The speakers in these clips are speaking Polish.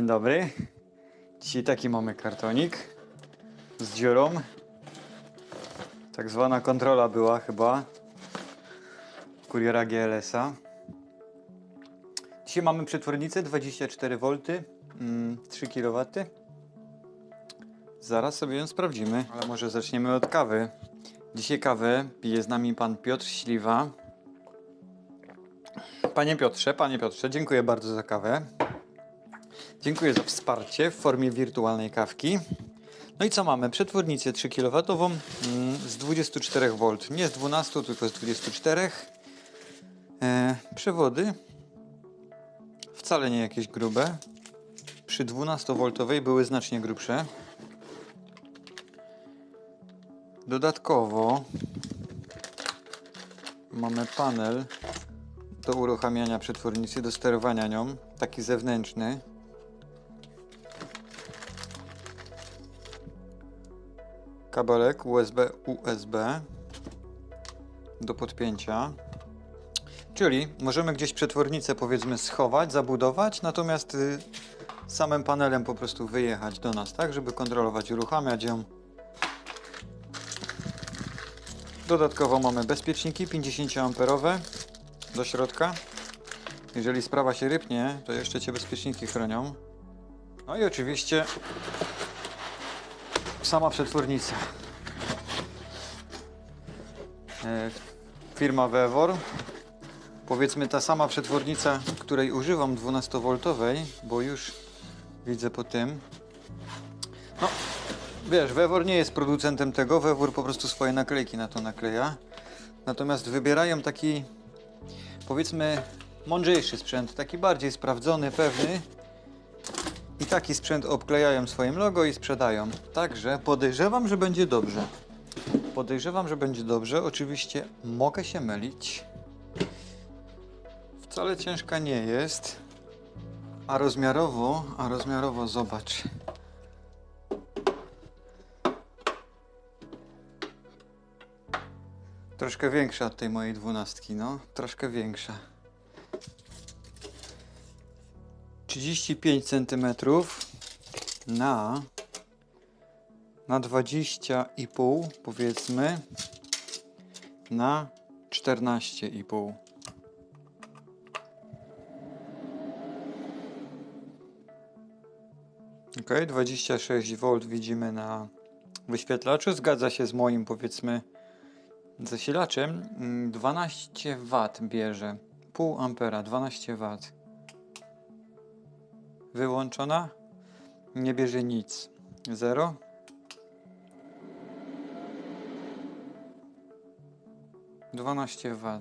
dzień dobry. Dzisiaj taki mamy kartonik z dziurą. Tak zwana kontrola była chyba kuriera GLS-a. Dzisiaj mamy przetwornicę 24V, mm, 3 kW. Zaraz sobie ją sprawdzimy, ale może zaczniemy od kawy. Dzisiaj kawę pije z nami pan Piotr Śliwa. Panie Piotrze, panie Piotrze, dziękuję bardzo za kawę. Dziękuję za wsparcie w formie wirtualnej kawki. No i co mamy? Przetwornicę 3 kW z 24V. Nie z 12, tylko z 24. E, przewody wcale nie jakieś grube. Przy 12V były znacznie grubsze. Dodatkowo mamy panel do uruchamiania przetwornicy, do sterowania nią, taki zewnętrzny. Kabelek USB USB do podpięcia. Czyli możemy gdzieś przetwornicę powiedzmy schować, zabudować, natomiast y, samym panelem po prostu wyjechać do nas, tak, żeby kontrolować, uruchamiać ją. Dodatkowo mamy bezpieczniki 50 amperowe do środka. Jeżeli sprawa się rypnie, to jeszcze Cię bezpieczniki chronią. No i oczywiście sama przetwornica. E, Firma Vevor. Powiedzmy ta sama przetwornica, której używam 12V, bo już widzę po tym. No, wiesz, Vevor nie jest producentem tego, Vevor po prostu swoje naklejki na to nakleja. Natomiast wybierają taki powiedzmy mądrzejszy sprzęt, taki bardziej sprawdzony, pewny. I taki sprzęt obklejają swoim logo i sprzedają. Także podejrzewam, że będzie dobrze. Podejrzewam, że będzie dobrze. Oczywiście mogę się mylić. Wcale ciężka nie jest. A rozmiarowo, a rozmiarowo zobacz. Troszkę większa od tej mojej dwunastki, no. Troszkę większa. 35 cm na na 20,5 powiedzmy na 14,5. Ok, 26V widzimy na wyświetlaczu. Zgadza się z moim powiedzmy zasilaczem. Mm, 12 W bierze. Pół ampera, 12 W. Wyłączona. Nie bierze nic. 0. Dwanaście W.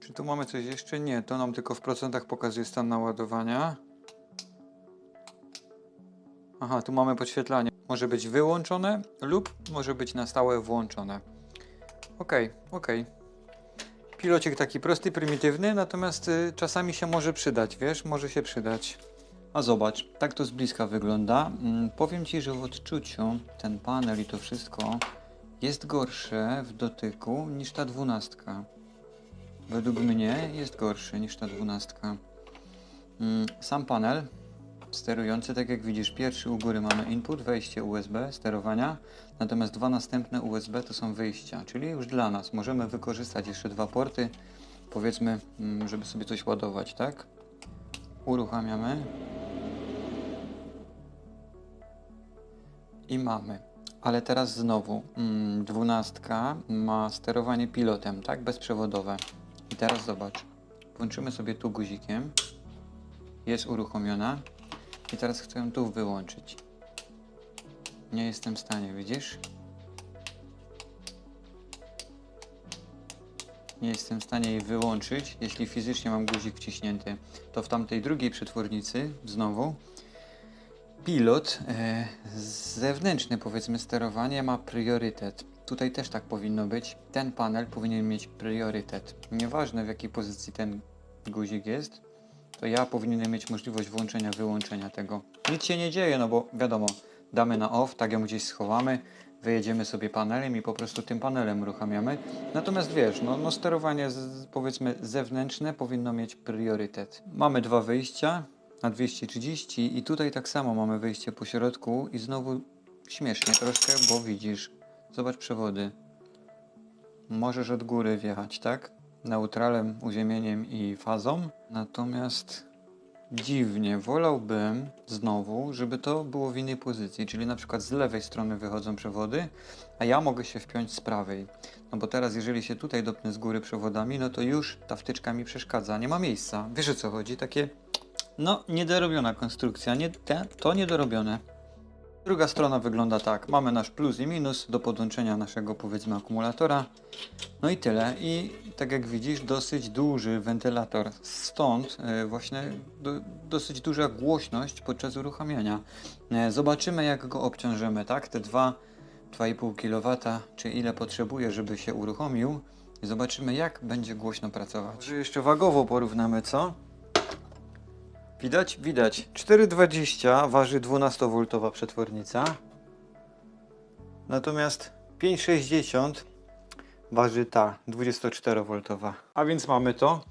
Czy tu mamy coś jeszcze? Nie, to nam tylko w procentach pokazuje stan naładowania. Aha, tu mamy podświetlanie. Może być wyłączone lub może być na stałe włączone. Ok, ok. Pilocik taki prosty, prymitywny, natomiast y, czasami się może przydać, wiesz, może się przydać. A zobacz, tak to z bliska wygląda. Mm, powiem Ci, że w odczuciu ten panel i to wszystko jest gorsze w dotyku niż ta dwunastka. Według mnie jest gorszy niż ta dwunastka. Mm, sam panel sterujący, tak jak widzisz, pierwszy u góry mamy input, wejście USB, sterowania, natomiast dwa następne USB to są wyjścia, czyli już dla nas. Możemy wykorzystać jeszcze dwa porty, powiedzmy, mm, żeby sobie coś ładować, tak? Uruchamiamy. I mamy. Ale teraz znowu, mm, dwunastka ma sterowanie pilotem, tak? Bezprzewodowe. I teraz zobacz. Włączymy sobie tu guzikiem. Jest uruchomiona. I teraz chcę ją tu wyłączyć. Nie jestem w stanie, widzisz? Nie jestem w stanie jej wyłączyć, jeśli fizycznie mam guzik wciśnięty. To w tamtej drugiej przetwornicy, znowu, pilot e, zewnętrzny, powiedzmy, sterowanie ma priorytet. Tutaj też tak powinno być. Ten panel powinien mieć priorytet. Nieważne w jakiej pozycji ten guzik jest, to ja powinienem mieć możliwość włączenia, wyłączenia tego. Nic się nie dzieje, no bo wiadomo, damy na off, tak ją gdzieś schowamy, wyjedziemy sobie panelem i po prostu tym panelem uruchamiamy. Natomiast wiesz, no, no sterowanie z, powiedzmy zewnętrzne powinno mieć priorytet. Mamy dwa wyjścia, na 230 i tutaj tak samo mamy wejście po środku i znowu śmiesznie troszkę, bo widzisz, zobacz przewody. Możesz od góry wjechać, tak? Neutralem, uziemieniem i fazą. Natomiast dziwnie, wolałbym znowu, żeby to było w innej pozycji, czyli na przykład z lewej strony wychodzą przewody, a ja mogę się wpiąć z prawej. No bo teraz jeżeli się tutaj dopnę z góry przewodami, no to już ta wtyczka mi przeszkadza, nie ma miejsca. Wiesz o co chodzi? Takie, no, niedorobiona konstrukcja, nie, te, to niedorobione. Druga strona wygląda tak. Mamy nasz plus i minus do podłączenia naszego powiedzmy akumulatora. No i tyle. I tak jak widzisz, dosyć duży wentylator. Stąd e, właśnie do, dosyć duża głośność podczas uruchamiania. E, Zobaczymy jak go obciążymy, tak? Te 2, 2,5 kW, czy ile potrzebuje, żeby się uruchomił. Zobaczymy jak będzie głośno pracować. Może jeszcze wagowo porównamy, co? Widać? Widać. 4,20 waży 12V przetwornica. Natomiast 5,60 waży ta 24V. A więc mamy to.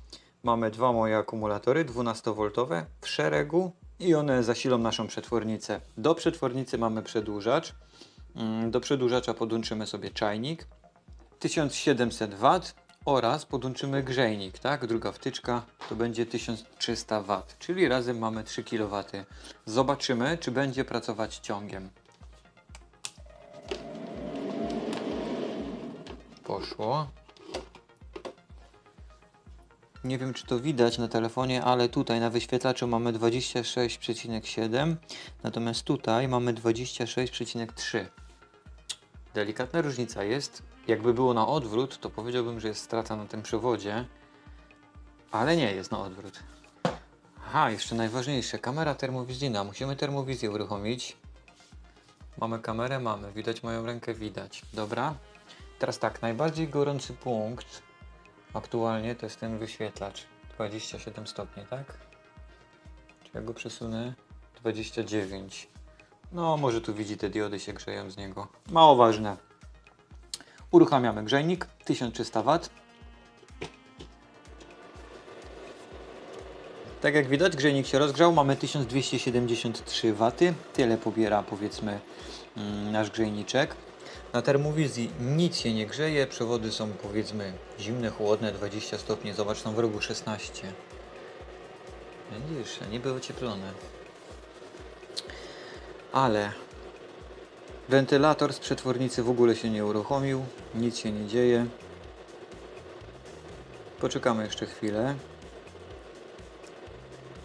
Mamy dwa moje akumulatory 12V w szeregu i one zasilą naszą przetwornicę. Do przetwornicy mamy przedłużacz. Mm, Do przedłużacza podłączymy sobie czajnik 1700 W oraz podłączymy grzejnik, tak? Druga wtyczka to będzie 1300 W, czyli razem mamy 3 kW. Zobaczymy, czy będzie pracować ciągiem. Poszło. Nie wiem, czy to widać na telefonie, ale tutaj na wyświetlaczu mamy 26,7, natomiast tutaj mamy 26,3. Delikatna różnica jest. Jakby było na odwrót, to powiedziałbym, że jest strata na tym przewodzie, ale nie jest na odwrót. Aha, jeszcze najważniejsze, kamera termowizyjna. Musimy termowizję uruchomić. Mamy kamerę, mamy. Widać moją rękę, widać. Dobra. Teraz tak, najbardziej gorący punkt aktualnie to jest ten wyświetlacz. 27 stopni, tak? Czy ja go przesunę? 29. No, może tu widzi, te diody się grzeją z niego. Mało ważne. Uruchamiamy grzejnik 1300 W. Tak jak widać, grzejnik się rozgrzał, mamy 1273 W. Tyle pobiera powiedzmy mm, nasz grzejniczek. Na termowizji nic się nie grzeje, przewody są powiedzmy zimne, chłodne, 20 stopni, zobacz tam w rogu 16. Widzisz, niby ocieplone. Ale wentylator z przetwornicy w ogóle się nie uruchomił, nic się nie dzieje. Poczekamy jeszcze chwilę.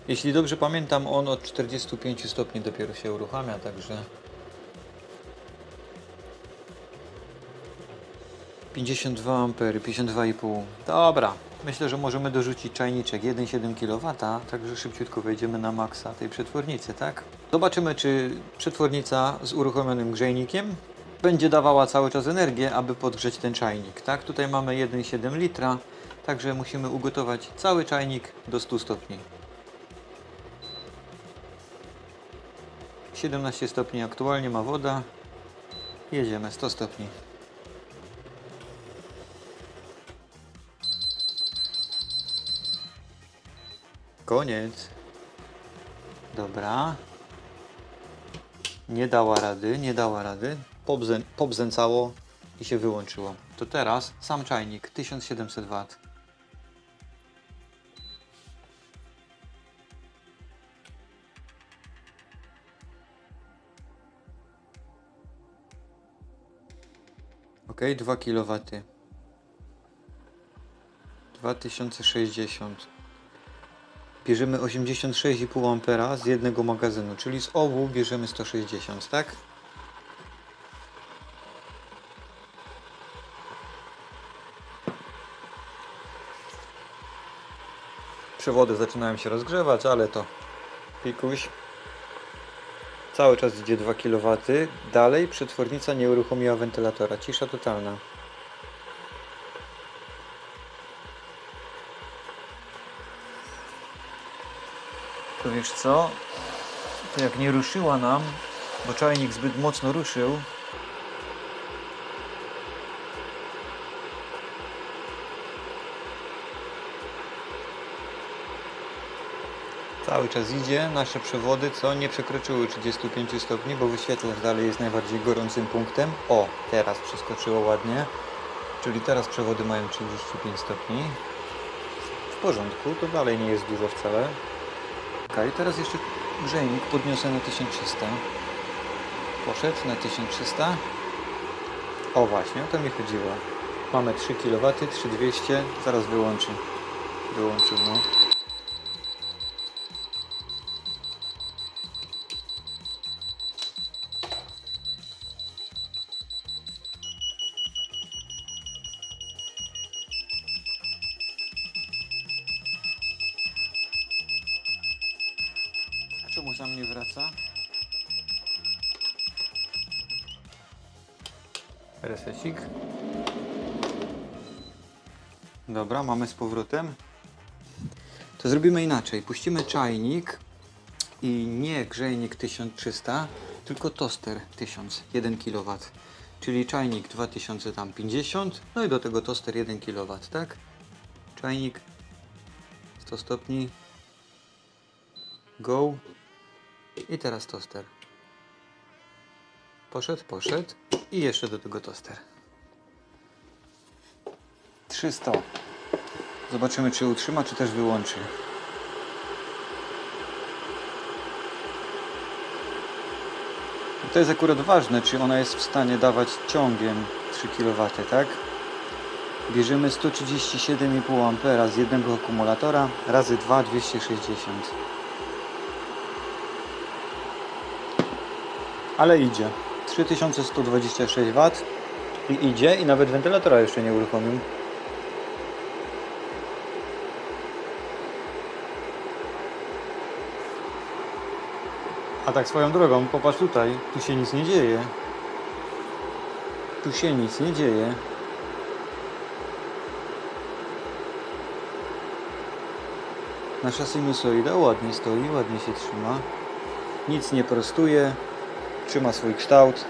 Jeśli dobrze pamiętam, on od 45 stopni dopiero się uruchamia, także 52 ampery, 52,5. Dobra, myślę, że możemy dorzucić czajniczek 1,7 kW, także szybciutko wejdziemy na maksa tej przetwornicy, tak? Zobaczymy, czy przetwornica z uruchomionym grzejnikiem będzie dawała cały czas energię, aby podgrzeć ten czajnik, tak? Tutaj mamy 1,7 litra, także musimy ugotować cały czajnik do 100 stopni. 17 stopni aktualnie ma woda. Jedziemy 100 stopni. Koniec. Dobra. Nie dała rady, nie dała rady. Pobzę, pobzęcało i się wyłączyło. To teraz sam czajnik 1700 W. Ok, 2 kW. 2060. Bierzemy 86,5 ampera z jednego magazynu, czyli z obu bierzemy 160, tak? Przewody zaczynają się rozgrzewać, ale to pikuś. Cały czas idzie 2 kW. Dalej przetwornica nie uruchomiła wentylatora. Cisza totalna. Wiesz co? To jak nie ruszyła nam, bo czajnik zbyt mocno ruszył, Cały czas idzie. Nasze przewody, co nie przekroczyły 35 stopni, bo wyświetlacz dalej jest najbardziej gorącym punktem. O, teraz przeskoczyło ładnie. Czyli teraz przewody mają 35 stopni. W porządku, to dalej nie jest dużo wcale. Ok, teraz jeszcze grzejnik podniosę na 1300. Poszedł na 1300. O właśnie, o to mi chodziło. Mamy 3 kW, 3200, zaraz wyłączy. Wyłączył, no. A czemu sam nie wraca? Resecik. Dobra, mamy z powrotem. To zrobimy inaczej. Puścimy czajnik i nie grzejnik 1300, tylko toster 1000, 1 kW. Czyli czajnik 2050, no i do tego toster 1 kW, tak? Czajnik 100 stopni. Go. I teraz toster. Poszedł, poszedł. I jeszcze do tego toster. 300. Zobaczymy, czy utrzyma, czy też wyłączy. To jest akurat ważne, czy ona jest w stanie dawać ciągiem 3 kW, tak? Bierzemy 137,5 A z jednego akumulatora razy 2 260. Ale idzie. 3126 W i idzie i nawet wentylatora jeszcze nie uruchomił. A tak swoją drogą, popatrz tutaj, tu się nic nie dzieje. Tu się nic nie dzieje. Nasza sinusoida ładnie stoi, ładnie się trzyma. Nic nie prostuje, trzyma swój kształt.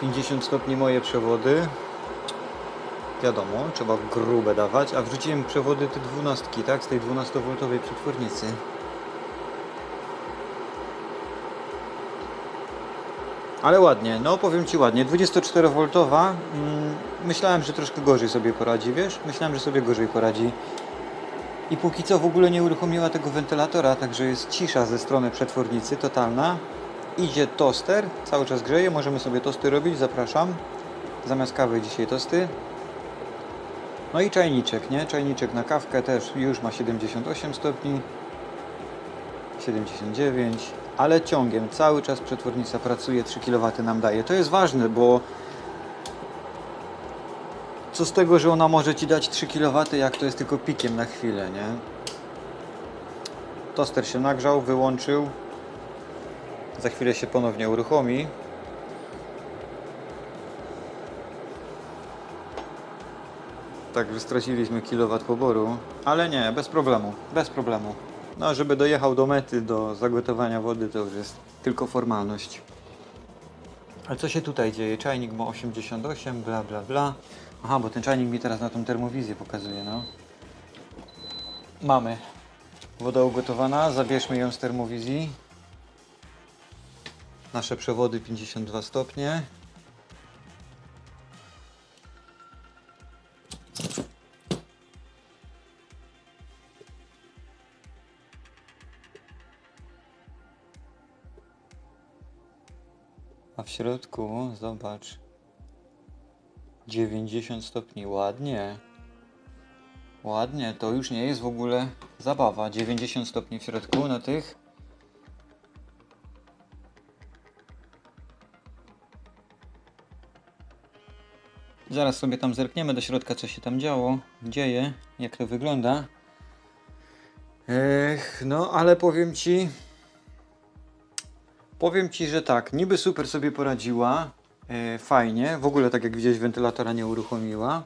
Pięćdziesiąt stopni moje przewody. Wiadomo, trzeba grube dawać, a wrzuciłem przewody te dwunastki, tak? Z tej 12V przetwornicy. Ale ładnie, no powiem Ci ładnie. 24V. Myślałem, że troszkę gorzej sobie poradzi, wiesz? Myślałem, że sobie gorzej poradzi. I póki co w ogóle nie uruchomiła tego wentylatora, także jest cisza ze strony przetwornicy, totalna. Idzie toster, cały czas grzeje, możemy sobie tosty robić, zapraszam. Zamiast kawy dzisiaj tosty. No i czajniczek, nie? Czajniczek na kawkę też już ma 78 stopni. 79, ale ciągiem cały czas przetwornica pracuje, 3 kW nam daje. To jest ważne, bo co z tego, że ona może Ci dać 3 kW, jak to jest tylko pikiem na chwilę, nie? Toster się nagrzał, wyłączył. Za chwilę się ponownie uruchomi. Tak, że kilowat poboru, ale nie, bez problemu, bez problemu. No, żeby dojechał do mety, do zagotowania wody, to już jest tylko formalność. Ale co się tutaj dzieje? Czajnik ma 88, bla bla bla. Aha, bo ten czajnik mi teraz na tą termowizję pokazuje, no. Mamy. Woda ugotowana, zabierzmy ją z termowizji. Nasze przewody 52 stopnie. A w środku, zobacz, 90 stopni, ładnie. Ładnie, to już nie jest w ogóle zabawa. 90 stopni w środku na tych. Zaraz sobie tam zerkniemy do środka, co się tam działo, dzieje, jak to wygląda. Ech, no ale powiem Ci, Powiem Ci, że tak, niby super sobie poradziła, fajnie, w ogóle tak jak widziałeś wentylatora nie uruchomiła.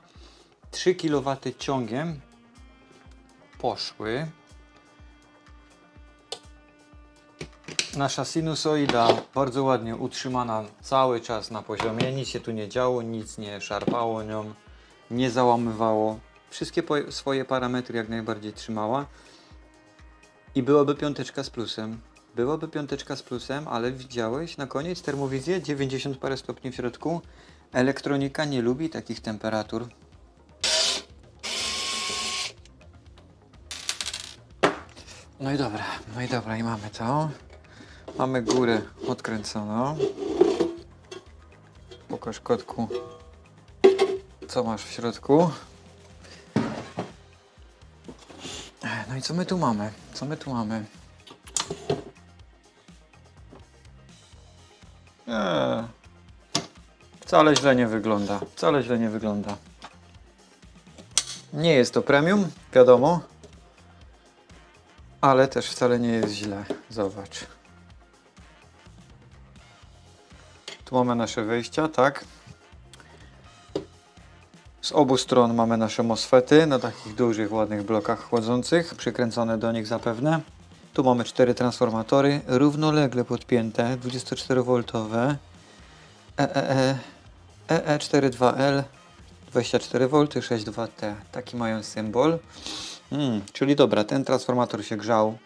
3 kW ciągiem poszły. Nasza sinusoida bardzo ładnie utrzymana cały czas na poziomie. Nic się tu nie działo, nic nie szarpało nią, nie załamywało. Wszystkie swoje parametry jak najbardziej trzymała. I byłaby piąteczka z plusem. Byłaby piąteczka z plusem, ale widziałeś na koniec termowizję 90 parę stopni w środku. Elektronika nie lubi takich temperatur. No i dobra, no i dobra, i mamy to. Mamy górę odkręconą. Pokaż kotku, co masz w środku. No i co my tu mamy? Co my tu mamy? Wcale źle nie wygląda. Wcale źle nie wygląda. Nie jest to premium, wiadomo. Ale też wcale nie jest źle. Zobacz. Tu mamy nasze wyjścia, tak? Z obu stron mamy nasze MOSFETy na takich dużych, ładnych blokach chłodzących, przykręcone do nich zapewne. Tu mamy cztery transformatory, równolegle podpięte, 24V, EEE, EE42L, 24V, 62T. Taki mają symbol. Mm, czyli dobra, ten transformator się grzał.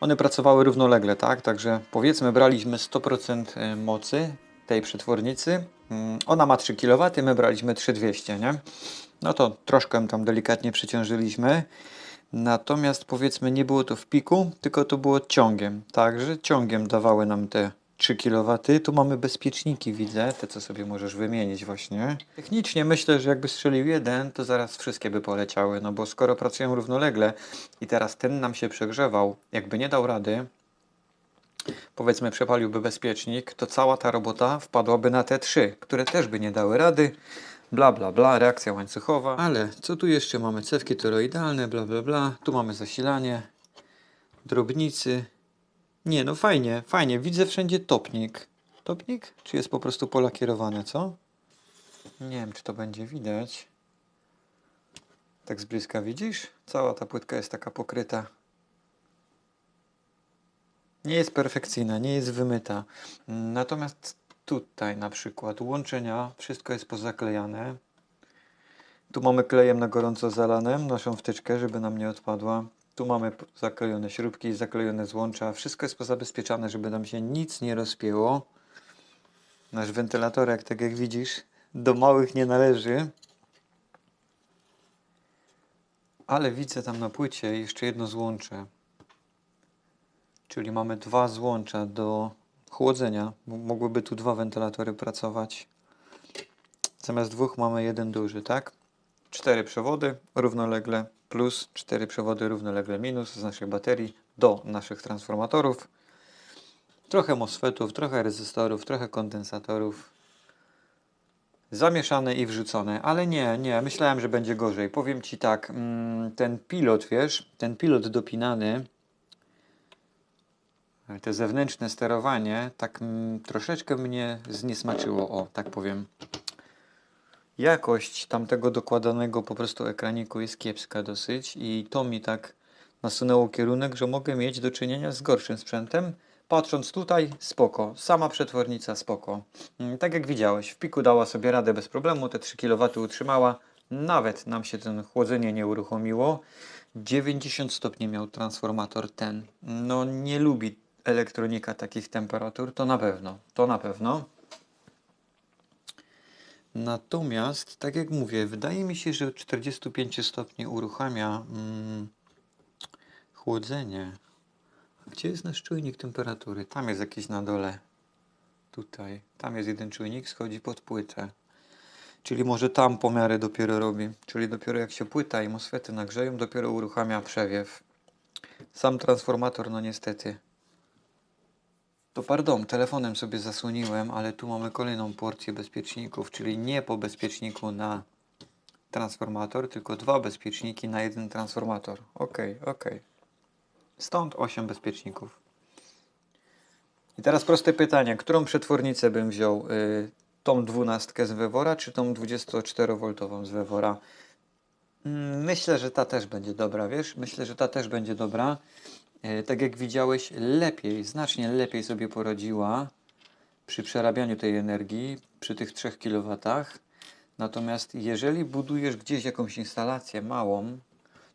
One pracowały równolegle, tak? Także powiedzmy braliśmy 100% mocy tej przetwornicy. Mm, Ona ma 3 kW, my braliśmy 3200, nie? No to troszkę tam delikatnie przyciążyliśmy. Natomiast powiedzmy nie było to w piku, tylko to było ciągiem. Także ciągiem dawały nam te 3 kW. Tu mamy bezpieczniki, widzę, te co sobie możesz wymienić właśnie. Technicznie myślę, że jakby strzelił jeden, to zaraz wszystkie by poleciały, no bo skoro pracują równolegle i teraz ten nam się przegrzewał, jakby nie dał rady, powiedzmy przepaliłby bezpiecznik, to cała ta robota wpadłaby na te trzy, które też by nie dały rady. Bla bla bla, reakcja łańcuchowa. Ale co tu jeszcze mamy? Cewki toroidalne, bla bla bla. Tu mamy zasilanie, drobnicy. Nie, no fajnie, fajnie. Widzę wszędzie topnik. Topnik? Czy jest po prostu polakierowane, co? Nie wiem, czy to będzie widać. Tak z bliska widzisz? Cała ta płytka jest taka pokryta. Nie jest perfekcyjna, nie jest wymyta. Natomiast tutaj na przykład łączenia, wszystko jest pozaklejane. Tu mamy klejem na gorąco zalanem naszą wtyczkę, żeby nam nie odpadła. Tu mamy zaklejone śrubki, zaklejone złącza. Wszystko jest pozabezpieczane, żeby nam się nic nie rozpięło. Nasz wentylatorek, tak jak widzisz, do małych nie należy. Ale widzę tam na płycie jeszcze jedno złącze. Czyli mamy dwa złącza do chłodzenia. Mogłyby tu dwa wentylatory pracować. Zamiast dwóch mamy jeden duży, tak? Cztery przewody równolegle plus cztery przewody równolegle minus z naszych baterii do naszych transformatorów. Trochę MOSFETów, trochę rezystorów, trochę kondensatorów. Zamieszane i wrzucone, ale nie, nie, myślałem, że będzie gorzej. Powiem Ci tak, mm, ten pilot, wiesz, ten pilot dopinany, te zewnętrzne sterowanie tak mm, troszeczkę mnie zniesmaczyło, o tak powiem. Jakość tamtego dokładanego po prostu ekraniku jest kiepska dosyć i to mi tak nasunęło kierunek, że mogę mieć do czynienia z gorszym sprzętem. Patrząc tutaj, spoko. Sama przetwornica spoko. Mm, Tak jak widziałeś, w piku dała sobie radę bez problemu, te 3 kW utrzymała. Nawet nam się ten chłodzenie nie uruchomiło. 90 stopni miał transformator ten. No nie lubi elektronika takich temperatur, to na pewno, to na pewno. Natomiast, tak jak mówię, wydaje mi się, że od 45 stopni uruchamia mm, chłodzenie. A Gdzie jest nasz czujnik temperatury? Tam jest jakiś na dole. Tutaj. Tam jest jeden czujnik, schodzi pod płytę. Czyli może tam pomiary dopiero robi. Czyli dopiero jak się płyta i MOSFETy nagrzeją, dopiero uruchamia przewiew. Sam transformator, no niestety. To pardon, telefonem sobie zasłoniłem, ale tu mamy kolejną porcję bezpieczników, czyli nie po bezpieczniku na transformator, tylko dwa bezpieczniki na jeden transformator. Ok, ok. Stąd 8 bezpieczników. I teraz proste pytanie, którą przetwornicę bym wziął? Y, tą dwunastkę z Wewora, czy tą 24V z Wewora? Mm, Myślę, że ta też będzie dobra, wiesz? Myślę, że ta też będzie dobra. E, tak jak widziałeś, lepiej, znacznie lepiej sobie poradziła przy przerabianiu tej energii przy tych 3 kW. Natomiast jeżeli budujesz gdzieś jakąś instalację małą,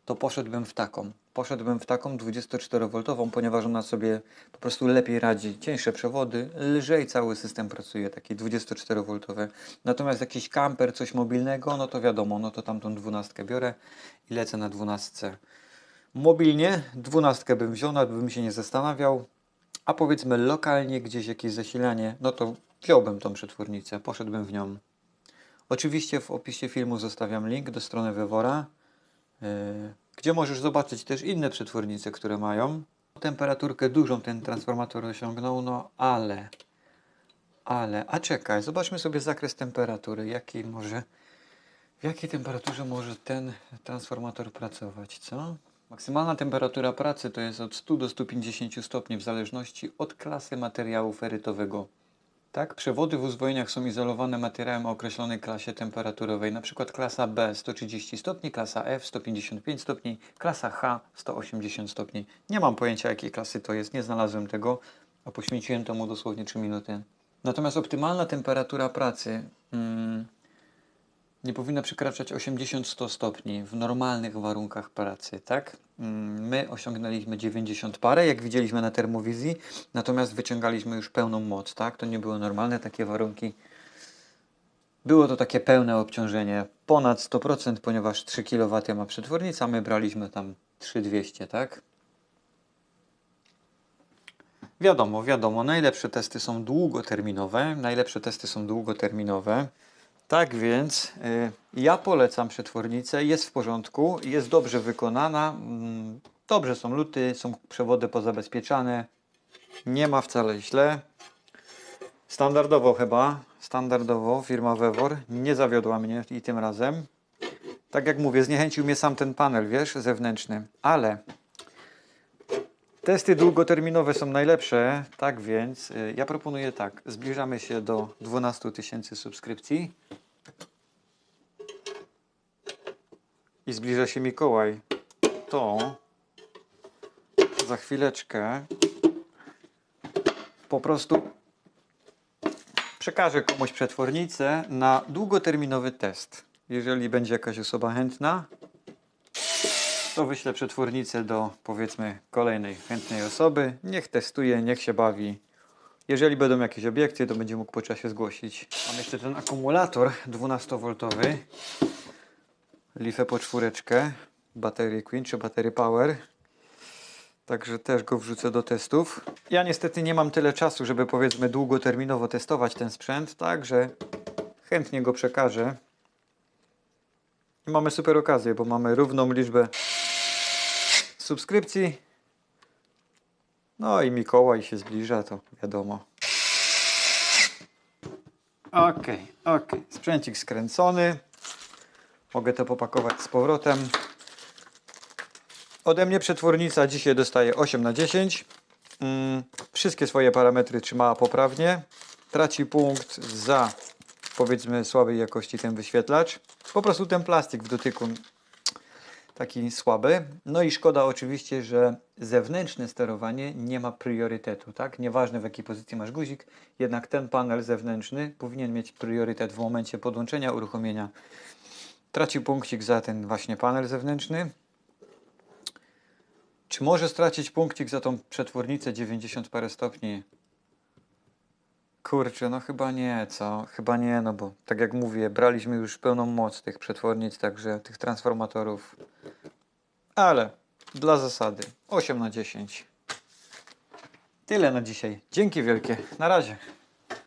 to poszedłbym w taką. Poszedłbym w taką 24V, ponieważ ona sobie po prostu lepiej radzi. Cieńsze przewody, lżej cały system pracuje, taki 24V. Natomiast jakiś kamper, coś mobilnego, no to wiadomo, no to tamtą 12 biorę i lecę na 12. Mobilnie 12 bym wziął, nawet bym się nie zastanawiał. A powiedzmy lokalnie gdzieś jakieś zasilanie, no to wziąłbym tą przetwornicę, poszedłbym w nią. Oczywiście w opisie filmu zostawiam link do strony Wywora, yy, gdzie możesz zobaczyć też inne przetwornice, które mają. Temperaturkę dużą ten transformator osiągnął, no ale, ale, a czekaj, zobaczmy sobie zakres temperatury, jaki może, w jakiej temperaturze może ten transformator pracować, co? Maksymalna temperatura pracy to jest od 100 do 150 stopni w zależności od klasy materiału ferytowego. Tak, przewody w uzwojeniach są izolowane materiałem o określonej klasie temperaturowej, np. klasa B 130 stopni, klasa F 155 stopni, klasa H 180 stopni. Nie mam pojęcia jakiej klasy to jest, nie znalazłem tego, a poświęciłem temu dosłownie 3 minuty. Natomiast optymalna temperatura pracy mm, nie powinna przekraczać 80-100 stopni w normalnych warunkach pracy, tak? Mm, My osiągnęliśmy 90 parę, jak widzieliśmy na termowizji, natomiast wyciągaliśmy już pełną moc, tak? To nie były normalne takie warunki. Było to takie pełne obciążenie, ponad 100%, ponieważ 3 kW ma przetwornica, my braliśmy tam 3200, tak? Wiadomo, wiadomo, najlepsze testy są długoterminowe, najlepsze testy są długoterminowe. Tak więc y, ja polecam przetwornicę, jest w porządku, jest dobrze wykonana, mm, dobrze są luty, są przewody pozabezpieczane, nie ma wcale źle. Standardowo chyba, standardowo firma Wewor nie zawiodła mnie i tym razem. Tak jak mówię, zniechęcił mnie sam ten panel, wiesz, zewnętrzny, ale testy długoterminowe są najlepsze, tak więc y, ja proponuję tak, zbliżamy się do 12 tysięcy subskrypcji. i zbliża się Mikołaj, to za chwileczkę po prostu przekażę komuś przetwornicę na długoterminowy test. Jeżeli będzie jakaś osoba chętna, to wyślę przetwornicę do powiedzmy kolejnej chętnej osoby. Niech testuje, niech się bawi. Jeżeli będą jakieś obiekty, to będzie mógł po czasie zgłosić. Mam jeszcze ten akumulator 12V. Lifę po czwóreczkę, baterię Queen czy baterię Power. Także też go wrzucę do testów. Ja niestety nie mam tyle czasu, żeby powiedzmy długoterminowo testować ten sprzęt, także chętnie go przekażę. I mamy super okazję, bo mamy równą liczbę subskrypcji. No i Mikołaj się zbliża, to wiadomo. Okej, okej. Sprzęcik skręcony. Mogę to popakować z powrotem. Ode mnie przetwornica dzisiaj dostaje 8 na 10. Mm, wszystkie swoje parametry trzymała poprawnie. Traci punkt za powiedzmy słabej jakości ten wyświetlacz. Po prostu ten plastik w dotyku taki słaby. No i szkoda oczywiście, że zewnętrzne sterowanie nie ma priorytetu, tak? Nieważne w jakiej pozycji masz guzik, jednak ten panel zewnętrzny powinien mieć priorytet w momencie podłączenia, uruchomienia. Tracił punkcik za ten właśnie panel zewnętrzny. Czy może stracić punkcik za tą przetwornicę 90 parę stopni? Kurczę, no chyba nie, co? Chyba nie, no bo tak jak mówię, braliśmy już pełną moc tych przetwornic, także tych transformatorów. Ale dla zasady 8 na 10. Tyle na dzisiaj. Dzięki wielkie. Na razie.